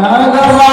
Nada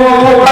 oh, oh, oh.